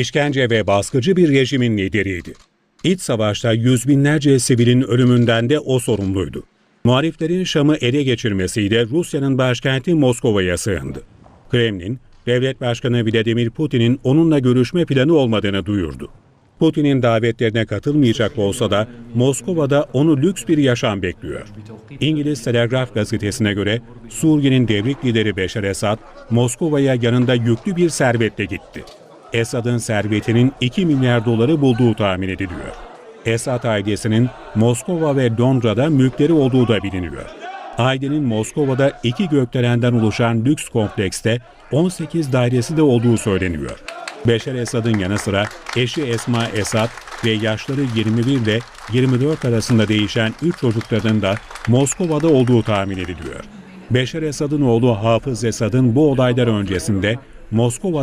işkence ve baskıcı bir rejimin lideriydi. İç savaşta yüz binlerce sivilin ölümünden de o sorumluydu. Muhaliflerin Şam'ı ele geçirmesiyle Rusya'nın başkenti Moskova'ya sığındı. Kremlin, devlet başkanı Vladimir Putin'in onunla görüşme planı olmadığını duyurdu. Putin'in davetlerine katılmayacak olsa da Moskova'da onu lüks bir yaşam bekliyor. İngiliz Telegraf gazetesine göre Suriye'nin devrik lideri Beşar Esad, Moskova'ya yanında yüklü bir servetle gitti. Esad'ın servetinin 2 milyar doları bulduğu tahmin ediliyor. Esad ailesinin Moskova ve Londra'da mülkleri olduğu da biliniyor. Ailenin Moskova'da iki gökdelenden oluşan lüks komplekste 18 dairesi de olduğu söyleniyor. Beşer Esad'ın yanı sıra eşi Esma Esad ve yaşları 21 ile 24 arasında değişen 3 çocuklarının da Moskova'da olduğu tahmin ediliyor. Beşer Esad'ın oğlu Hafız Esad'ın bu olaylar öncesinde Moskova'da